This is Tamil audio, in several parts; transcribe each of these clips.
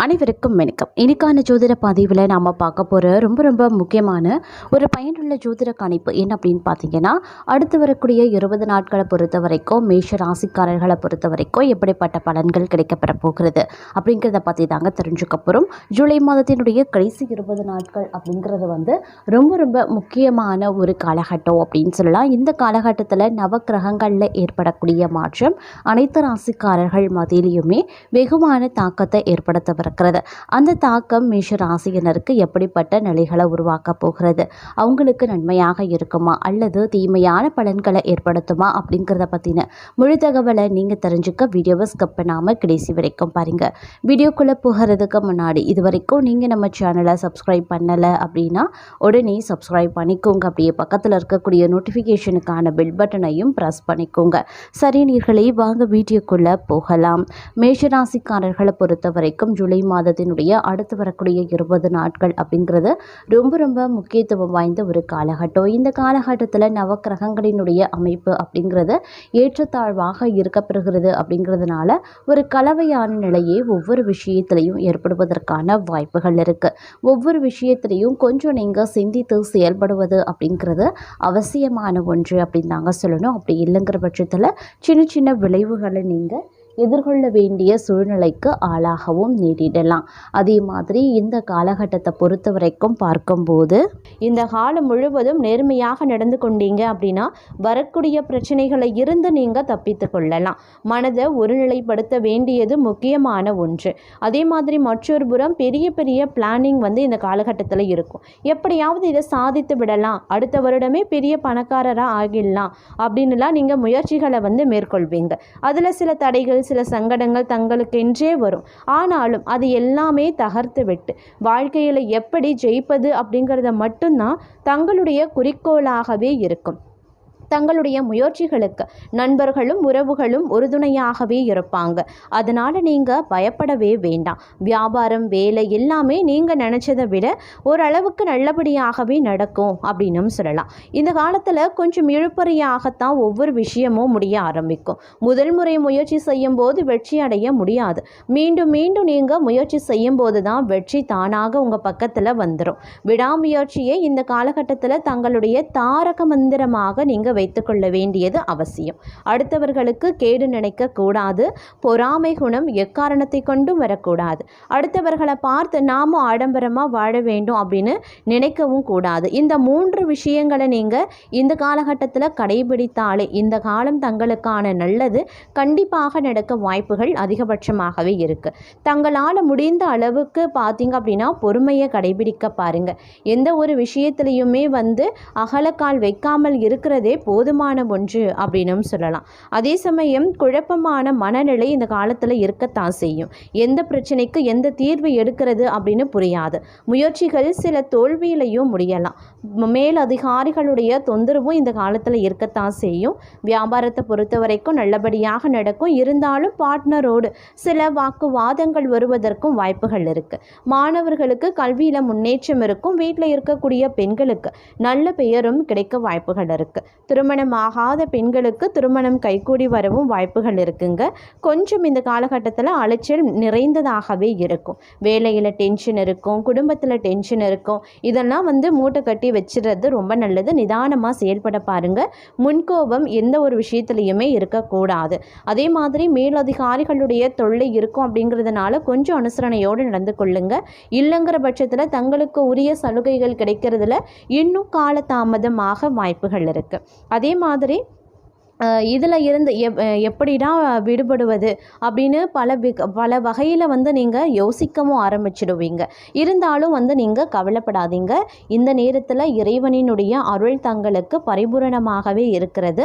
அனைவருக்கும் வணக்கம். இன்னைக்கான ஜோதிட பதிவில் நாம் பார்க்க போகிற ரொம்ப ரொம்ப முக்கியமான ஒரு பயனுள்ள ஜோதிட கணிப்பு என்ன அப்படின்னு பார்த்தீங்கன்னா அடுத்து வரக்கூடிய இருபது நாட்களை பொறுத்த வரைக்கும் மேஷ ராசிக்காரர்களை பொறுத்த வரைக்கும் எப்படிப்பட்ட பலன்கள் கிடைக்கப்பெற போகிறது அப்படிங்கிறத பற்றி தாங்க தெரிஞ்சுக்க போகிறோம் ஜூலை மாதத்தினுடைய கடைசி இருபது நாட்கள் அப்படிங்கிறது வந்து ரொம்ப ரொம்ப முக்கியமான ஒரு காலகட்டம் அப்படின்னு சொல்லலாம். இந்த காலகட்டத்தில் நவக்கிரகங்களில் ஏற்படக்கூடிய மாற்றம் அனைத்து ராசிக்காரர்கள் மத்தியிலையுமே வெகுவான தாக்கத்தை ஏற்படுத்தவிருக்கிறது அந்த தாக்கம் மேஷ ராசியினருக்கு எப்படிப்பட்ட நிலைகளை உருவாக்க போகிறது? அவங்களுக்கு நன்மையாக இருக்குமா? அல்லது தீமையான பலன்களை ஏற்படுத்துமா? அப்படிங்கிறத பற்றின முழு தகவலை நீங்கள் தெரிஞ்சுக்க வீடியோவை ஸ்கிப் பண்ணாமல் கடைசி வரைக்கும் பாருங்கள் வீடியோக்குள்ளே போகிறதுக்கு முன்னாடி இது வரைக்கும் நீங்கள் நம்ம சேனலை சப்ஸ்கிரைப் பண்ணலை அப்படின்னா உடனே சப்ஸ்கிரைப் பண்ணிக்கோங்க. அப்படியே பக்கத்தில் இருக்கக்கூடிய நோட்டிஃபிகேஷனுக்கான பெல் பட்டனையும் ப்ரெஸ் பண்ணிக்கோங்க. சரி நீர்களை வாங்க வீடியோக்குள்ளே போகலாம். மேஷராசிக்காரர்களை பொறுத்த வரைக்கும் ஜூலை மாதத்தினுடைய அடுத்து வரக்கூடிய இருபது நாட்கள் அப்படிங்கிறது ரொம்ப ரொம்ப முக்கியத்துவம் வாய்ந்த ஒரு காலகட்டம். இந்த காலகட்டத்தில் நவக்கிரகங்களினுடைய அமைப்பு அப்படிங்கிறது ஏற்றத்தாழ்வாக இருக்கப்பெறுகிறது அப்படிங்கிறதுனால ஒரு கலவையான நிலையே ஒவ்வொரு விஷயத்திலையும் ஏற்படுவதற்கான வாய்ப்புகள் இருக்குது ஒவ்வொரு விஷயத்திலையும் கொஞ்சம் நீங்கள் சிந்தித்து செயல்படுவது அப்படிங்கிறது அவசியமான ஒன்று அப்படின்னு தாங்க சொல்லணும். அப்படி இல்லைங்கிற பட்சத்தில் சின்ன சின்ன விளைவுகளை நீங்கள் எதிர்கொள்ள வேண்டிய சூழ்நிலைக்கு ஆளாகவும் நேரிடலாம். அதே மாதிரி இந்த காலகட்டத்தை பொறுத்த வரைக்கும் பார்க்கும்போது இந்த காலம் முழுவதும் நேர்மையாக நடந்து கொண்டீங்க அப்படின்னா வரக்கூடிய பிரச்சனைகளை இருந்து நீங்கள் தப்பித்து கொள்ளலாம். மனதை ஒருநிலைப்படுத்த வேண்டியது முக்கியமான ஒன்று. அதே மாதிரி மற்றொரு புறம் பெரிய பெரிய பிளானிங் வந்து இந்த காலகட்டத்தில் இருக்கும். எப்படியாவது இதை சாதித்து விடலாம். அடுத்த வருடமே பெரிய பணக்காரராக ஆகிடலாம். அப்படின்னுலாம் நீங்கள் முயற்சிகளை வந்து மேற்கொள்வீங்க. அதில் சில தடைகள் சில சங்கடங்கள் தங்களுக்கென்றே வரும். ஆனாலும் அது எல்லாமே தகர்த்து விட்டு வாழ்க்கையில் எப்படி ஜெயிப்பது அப்படிங்கிறத மட்டும்தான் தங்களுடைய குறிக்கோளாகவே இருக்கும். தங்களுடைய முயற்சிகளுக்கு நண்பர்களும் உறவுகளும் உறுதுணையாகவே இருப்பாங்க. அதனால் நீங்கள் பயப்படவே வேண்டாம். வியாபாரம் வேலை எல்லாமே நீங்கள் நினச்சதை விட ஓரளவுக்கு நல்லபடியாகவே நடக்கும் அப்படின்னும் சொல்லலாம். இந்த காலத்தில் கொஞ்சம் இழுப்பறையாகத்தான் ஒவ்வொரு விஷயமும் முடிய ஆரம்பிக்கும். முதல் முறை முயற்சி செய்யும் போது வெற்றி அடைய முடியாது. மீண்டும் மீண்டும் நீங்கள் முயற்சி செய்யும் போது தான் வெற்றி தானாக உங்கள் பக்கத்தில் வந்துடும் விடாமுயற்சியை இந்த காலகட்டத்தில் தங்களுடைய தாரக மந்திரமாக நீங்கள் வைத்துக்கொள்ள வேண்டியது அவசியம். அடுத்தவர்களுக்கு கேடு நினைக்க கூடாது. பொறாமை குணம் எக்காரணத்தை கொண்டும் வரக்கூடாது. அடுத்தவர்களை பார்த்து நாமும் ஆடம்பரமாக வாழ வேண்டும் அப்படின்னு நினைக்கவும் கூடாது. இந்த மூன்று விஷயங்களை நீங்கள் இந்த காலகட்டத்தில் கடைபிடித்தாலே இந்த காலம் தங்களுக்கான நல்லது கண்டிப்பாக நடக்க வாய்ப்புகள் அதிகபட்சமாகவே இருக்குது தங்களால் முடிந்த அளவுக்கு பார்த்தீங்க அப்படின்னா பொறுமையை கடைபிடிக்க பாருங்கள் எந்த ஒரு விஷயத்துலையுமே வந்து அகலக்கால் வைக்காமல் இருக்கிறதே போதுமான ஒன்று அப்படின்னும் சொல்லலாம். அதே சமயம் குழப்பமான மனநிலை இந்த காலத்தில் இருக்கத்தான் செய்யும். எந்த பிரச்சனைக்கு எந்த தீர்வு எடுக்கிறது அப்படின்னு புரியாது. முயற்சிகள் சில தோல்வியிலையும் முடியலாம். மேல் அதிகாரிகளுடைய தொந்தரவும் இந்த காலத்தில் இருக்கத்தான் செய்யும். வியாபாரத்தை பொறுத்த வரைக்கும் நல்லபடியாக நடக்கும். இருந்தாலும் பார்ட்னரோடு சில வாக்குவாதங்கள் வருவதற்கும் வாய்ப்புகள் இருக்குது மாணவர்களுக்கு கல்வியில் முன்னேற்றம் இருக்கும். வீட்டில் இருக்கக்கூடிய பெண்களுக்கு நல்ல பெயரும் கிடைக்க வாய்ப்புகள் இருக்குது திருமணமாகாத பெண்களுக்கு திருமணம் கைகூடி வரவும் வாய்ப்புகள் இருக்குங்க. கொஞ்சம் இந்த காலகட்டத்தில் அலைச்சல் நிறைந்ததாகவே இருக்கும். வேலையில் டென்ஷன் இருக்கும் குடும்பத்தில் டென்ஷன் இருக்கும். இதெல்லாம் வந்து மூட்டை கட்டி வச்சிடுறது ரொம்ப நல்லது. நிதானமாக செயல்பட பாருங்கள் முன்கோபம் எந்த ஒரு விஷயத்துலையுமே இருக்கக்கூடாது. அதே மாதிரி மேலதிகாரிகளுடைய தொல்லை இருக்கும் அப்படிங்கிறதுனால கொஞ்சம் அனுசரணையோடு நடந்து கொள்ளுங்க. இல்லைங்கிற பட்சத்தில் தங்களுக்கு உரிய சலுகைகள் கிடைக்கிறதுல இன்னும் காலதாமதமாக வாய்ப்புகள் இருக்குது அதே மாதிரி இதில் இருந்து எப் எப்படிடா விடுபடுவது அப்படின்னு பல விக பல வகையில் வந்து நீங்கள் யோசிக்கவும் ஆரம்பிச்சிடுவீங்க. இருந்தாலும் வந்து நீங்கள் கவலைப்படாதீங்க. இந்த நேரத்தில் இறைவனினுடைய அருள் தங்களுக்கு பரிபூரணமாகவே இருக்கிறது.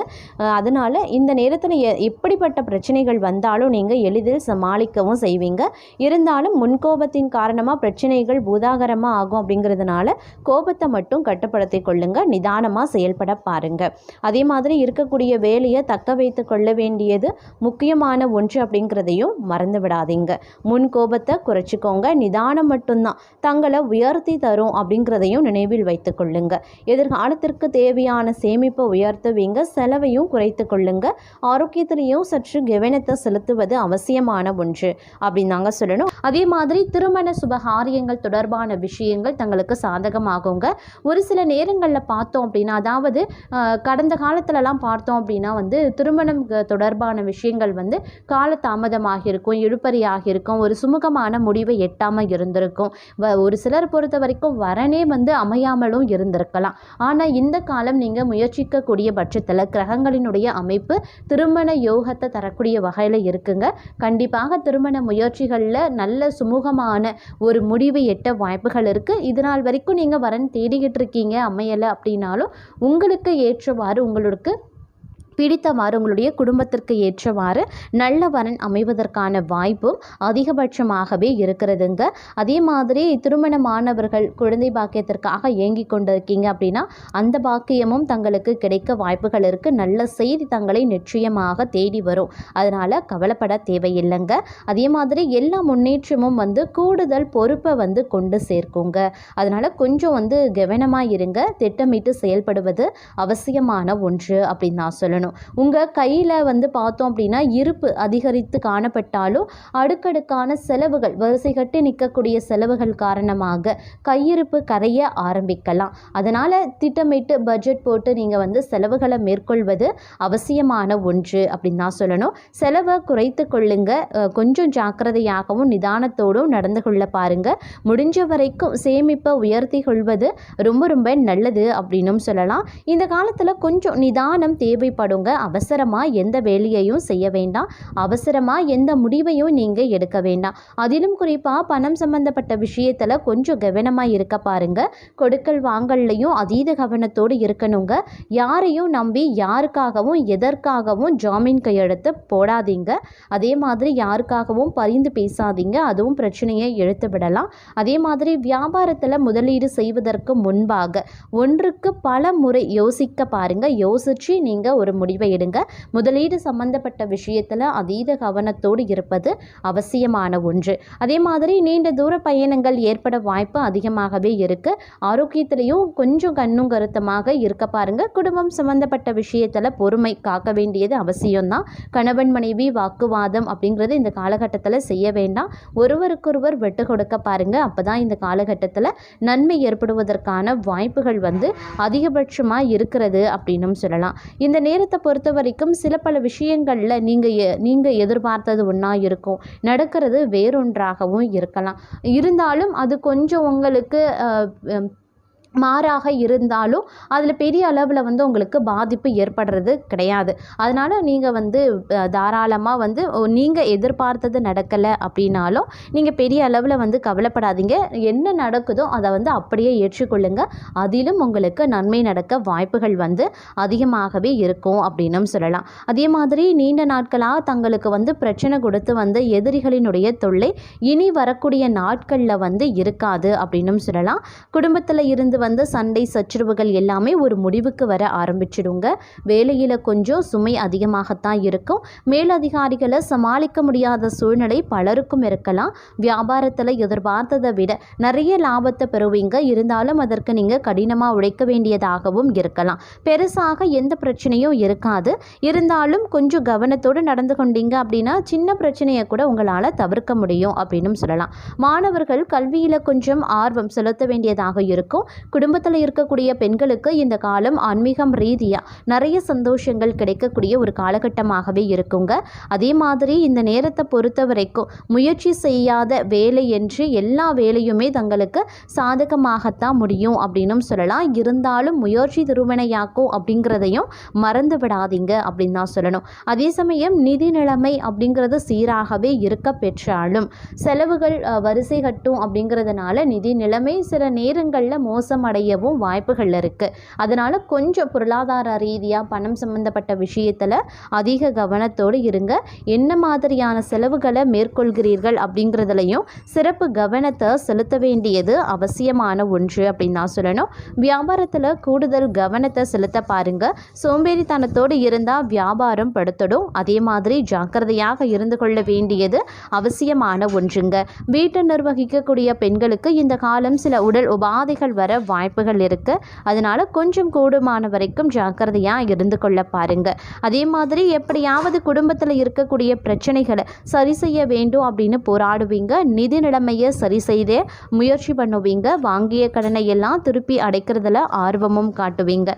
அதனால் இந்த நேரத்தில் எ எப்படிப்பட்ட பிரச்சனைகள் வந்தாலும் நீங்கள் எளிதில் சமாளிக்கவும் செய்வீங்க. இருந்தாலும் முன்கோபத்தின் காரணமாக பிரச்சனைகள் பூதாகரமாக ஆகும் அப்படிங்கிறதுனால கோபத்தை மட்டும் கட்டுப்படுத்தி கொள்ளுங்கள் நிதானமாக செயல்பட பாருங்கள் அதே மாதிரி இருக்கக்கூடிய வேலை மனநிலையை தக்க வைத்து கொள்ள வேண்டியது முக்கியமான ஒன்று அப்படிங்கிறதையும் மறந்து விடாதீங்க. முன் கோபத்தை குறைச்சிக்கோங்க. நிதானம் மட்டும்தான். தங்களை உயர்த்தி தரும் அப்படிங்கிறதையும் நினைவில் வைத்து கொள்ளுங்க. எதிர்காலத்திற்கு தேவையான சேமிப்பை உயர்த்துவீங்க. செலவையும் குறைத்து கொள்ளுங்க. ஆரோக்கியத்திலையும் சற்று கவனத்தை செலுத்துவது அவசியமான ஒன்று அப்படின்னாங்க சொல்லணும். அதே மாதிரி திருமண சுபகாரியங்கள் தொடர்பான விஷயங்கள் தங்களுக்கு சாதகமாகுங்க. ஒரு சில நேரங்களில் பார்த்தோம் அப்படின்னா அதாவது கடந்த காலத்துலலாம் பார்த்தோம் அப்படின்னா வந்து திருமணம் தொடர்பான விஷயங்கள் வந்து காலதாமதமாக இருக்கும் இழுபறியாக இருக்கும் ஒரு சுமூகமான முடிவை எட்டாமல் இருந்திருக்கும். வ- ஒரு சிலர் பொறுத்த வரைக்கும் வரனே வந்து அமையாமலும் இருந்திருக்கலாம். ஆனால் இந்த காலம் நீங்கள் முயற்சிக்கக்கூடிய பட்சத்தில் கிரகங்களினுடைய அமைப்பு திருமண யோகத்தை தரக்கூடிய வகையில் இருக்குங்க. கண்டிப்பாக திருமண முயற்சிகளில் நல்ல சுமூகமான ஒரு முடிவு எட்ட வாய்ப்புகள் இருக்குது இது நாள் வரைக்கும் நீங்கள் வரன் தேடிக்கிட்டு இருக்கீங்க அமையலை அப்படின்னாலும் உங்களுக்கு ஏற்றவாறு உங்களுக்கு பிடித்தவாறு உங்களுடைய குடும்பத்திற்கு ஏற்றவாறு நல்ல வரன் அமைவதற்கான வாய்ப்பும் அதிகபட்சமாகவே இருக்கிறதுங்க. அதே மாதிரி திருமணமானவர்கள் குழந்தை பாக்கியத்திற்காக ஏங்கி கொண்டிருக்கீங்க அப்படின்னா அந்த பாக்கியமும் தங்களுக்கு கிடைக்க வாய்ப்புகள் இருக்குது நல்ல செய்தி தங்களை நிச்சயமாக தேடி வரும். அதனால் கவலைப்பட தேவையில்லைங்க. அதே மாதிரி எல்லா முன்னேற்றமும் வந்து கூடுதல் பொறுப்பை வந்து கொண்டு சேர்க்குங்க. அதனால் கொஞ்சம் வந்து கவனமாக இருங்க. திட்டமிட்டு செயல்படுவது அவசியமான ஒன்று அப்படின்னு நான் சொல்லணும். உங்கள் கையில் வந்து பார்த்தோம் அப்படின்னா இருப்பு அதிகரித்து காணப்பட்டாலும் அடுக்கடுக்கான செலவுகள் வரிசை கட்டி நிற்கக்கூடிய செலவுகள் காரணமாக கையிருப்பு கரைய ஆரம்பிக்கலாம். அதனால் திட்டமிட்டு பட்ஜெட் போட்டு நீங்கள் வந்து செலவுகளை மேற்கொள்வது அவசியமான ஒன்று அப்படின்னு தான் சொல்லணும். செலவை குறைத்து கொள்ளுங்க. கொஞ்சம் ஜாக்கிரதையாகவும் நிதானத்தோடும் நடந்து கொள்ள பாருங்க. முடிஞ்ச வரைக்கும் சேமிப்பை உயர்த்தி கொள்வது ரொம்ப ரொம்ப நல்லது அப்படின்னும் சொல்லலாம். இந்த காலத்தில் கொஞ்சம் நிதானம் தேவைப்படும். இருக்கிறவங்க அவசரமாக எந்த வேலையையும் செய்ய வேண்டாம். அவசரமாக எந்த முடிவையும் நீங்கள் எடுக்க வேண்டாம். அதிலும் குறிப்பாக பணம் சம்பந்தப்பட்ட விஷயத்தில் கொஞ்சம் கவனமாக இருக்க பாருங்க. கொடுக்கல் வாங்கல்லையும் அதீத கவனத்தோடு இருக்கணுங்க. யாரையும் நம்பி யாருக்காகவும் எதற்காகவும் ஜாமீன் கையெழுத்து போடாதீங்க. அதே மாதிரி யாருக்காகவும் பரிந்து பேசாதீங்க. அதுவும் பிரச்சனையை எழுத்து விடலாம். அதே மாதிரி வியாபாரத்தில் முதலீடு செய்வதற்கு முன்பாக ஒன்றுக்கு பல முறை யோசிக்க பாருங்க. யோசித்து நீங்கள் ஒரு முடிவை எடுங்க. முதலீடு சம்பந்தப்பட்ட விஷயத்தில் அதீத கவனத்தோடு இருப்பது அவசியமான ஒன்று. அதே மாதிரி நீண்ட தூர பயணங்கள் ஏற்பட வாய்ப்பு அதிகமாகவே இருக்கு. ஆரோக்கியத்திலையும் கொஞ்சம் கண்ணும் கருத்தமாக இருக்க பாருங்க. குடும்பம் சம்பந்தப்பட்ட விஷயத்தில் பொறுமை காக்க வேண்டியது அவசியம்தான். கணவன் மனைவி வாக்குவாதம் அப்படிங்கிறது இந்த காலகட்டத்தில் செய்ய வேண்டாம். ஒருவருக்கொருவர் விட்டு கொடுக்க பாருங்க. அப்பதான் இந்த காலகட்டத்தில் நன்மை ஏற்படுவதற்கான வாய்ப்புகள் வந்து அதிகபட்சமாக இருக்கிறது அப்படின்னும் சொல்லலாம். இந்த நேரத்தை பொறுத்த வரைக்கும் சில பல விஷயங்களில் நீங்கள் நீங்கள் எதிர்பார்த்தது ஒன்றா இருக்கும். நடக்கிறது வேறொன்றாகவும் இருக்கலாம். இருந்தாலும் அது கொஞ்சம் உங்களுக்கு அஹ், மாறாக இருந்தாலும் அதில் பெரிய அளவில் வந்து உங்களுக்கு பாதிப்பு ஏற்படுறது கிடையாது. அதனால் நீங்கள் வந்து தாராளமாக வந்து நீங்கள் எதிர்பார்த்தது நடக்கலை அப்படின்னாலும் நீங்கள் பெரிய அளவில் வந்து கவலைப்படாதீங்க. என்ன நடக்குதோ அதை வந்து அப்படியே ஏற்றுக்கொள்ளுங்க. அதிலும் உங்களுக்கு நன்மை நடக்க வாய்ப்புகள் வந்து அதிகமாகவே இருக்கும் அப்படின்னும் சொல்லலாம். அதே மாதிரி நீண்ட நாட்களாக தங்களுக்கு வந்து பிரச்சனை கொடுத்து வந்த எதிரிகளினுடைய தொல்லை இனி வரக்கூடிய நாட்களில் வந்து இருக்காது அப்படின்னும் சொல்லலாம். குடும்பத்தில் இருந்து வந்த சண்டை சச்சரவுகள் எல்லாமே ஒரு முடிவுக்கு வர ஆரம்பிச்சிடுங்க. வேலையில் கொஞ்சம் சுமை அதிகமாகத்தான் இருக்கும். மேலதிகாரிகளை சமாளிக்க முடியாத சூழ்நிலை பலருக்கும் இருக்கலாம். வியாபாரத்தில் எதிர்பார்த்ததை விட நிறைய லாபத்தை பெறுவீங்க. இருந்தாலும் அதற்கு நீங்கள் கடினமாக உழைக்க வேண்டியதாகவும் இருக்கலாம். பெருசாக எந்த பிரச்சனையும் இருக்காது. இருந்தாலும் கொஞ்சம் கவனத்தோடு நடந்து கொண்டீங்க அப்படின்னா சின்ன பிரச்சனையை கூட உங்களால் தவிர்க்க முடியும் அப்படின்னும் சொல்லலாம். மாணவர்கள் கல்வியில் கொஞ்சம் ஆர்வம் செலுத்த வேண்டியதாக இருக்கும். குடும்பத்தில் இருக்கக்கூடிய பெண்களுக்கு இந்த காலம் ஆன்மீகம் ரீதியாக நிறைய சந்தோஷங்கள் கிடைக்கக்கூடிய ஒரு காலகட்டமாகவே இருக்குங்க. அதே மாதிரி இந்த நேரத்தை பொறுத்த வரைக்கும் முயற்சி செய்யாத வேலை என்று எல்லா வேலையுமே தங்களுக்கு சாதகமாகத்தான் முடியும் அப்படின்னும் சொல்லலாம். இருந்தாலும் முயற்சி திருவினையாக்கும் அப்படிங்கிறதையும் மறந்து விடாதீங்க அப்படின்னு தான் சொல்லணும். அதே சமயம் நிதி நிலைமை அப்படிங்கிறது சீராகவே இருக்க பெற்றாலும் செலவுகள் வரிசை கட்டும் அப்படிங்கிறதுனால நிதி நிலைமை சில நேரங்களில் மோசம் மோசமடையவும் வாய்ப்புகள் இருக்குது அதனால் கொஞ்சம் பொருளாதார ரீதியாக பணம் சம்மந்தப்பட்ட விஷயத்தில் அதிக கவனத்தோடு இருங்க. என்ன மாதிரியான செலவுகளை மேற்கொள்கிறீர்கள் அப்படிங்கிறதுலையும் சிறப்பு கவனத்தை செலுத்த வேண்டியது அவசியமான ஒன்று அப்படின்னு நான் சொல்லணும். வியாபாரத்தில் கூடுதல் கவனத்தை செலுத்த பாருங்கள் சோம்பேறித்தனத்தோடு இருந்தால் வியாபாரம் படுத்தடும். அதே மாதிரி ஜாக்கிரதையாக இருந்து கொள்ள வேண்டியது அவசியமான ஒன்றுங்க. வீட்டை நிர்வகிக்கக்கூடிய பெண்களுக்கு இந்த காலம் சில உடல் உபாதைகள் வர வாய்ப்புகள் இருக்குது அதனால் கொஞ்சம் கூடுமான வரைக்கும் ஜாக்கிரதையாக இருந்து கொள்ள பாருங்க. அதே மாதிரி எப்படியாவது குடும்பத்தில் இருக்கக்கூடிய பிரச்சனைகளை சரி செய்ய வேண்டும் அப்படின்னு போராடுவீங்க. நிதி நிலைமையை சரி செய்தே முயற்சி பண்ணுவீங்க. வாங்கிய கடனை எல்லாம் திருப்பி அடைக்கிறதுல ஆர்வமும் காட்டுவீங்க.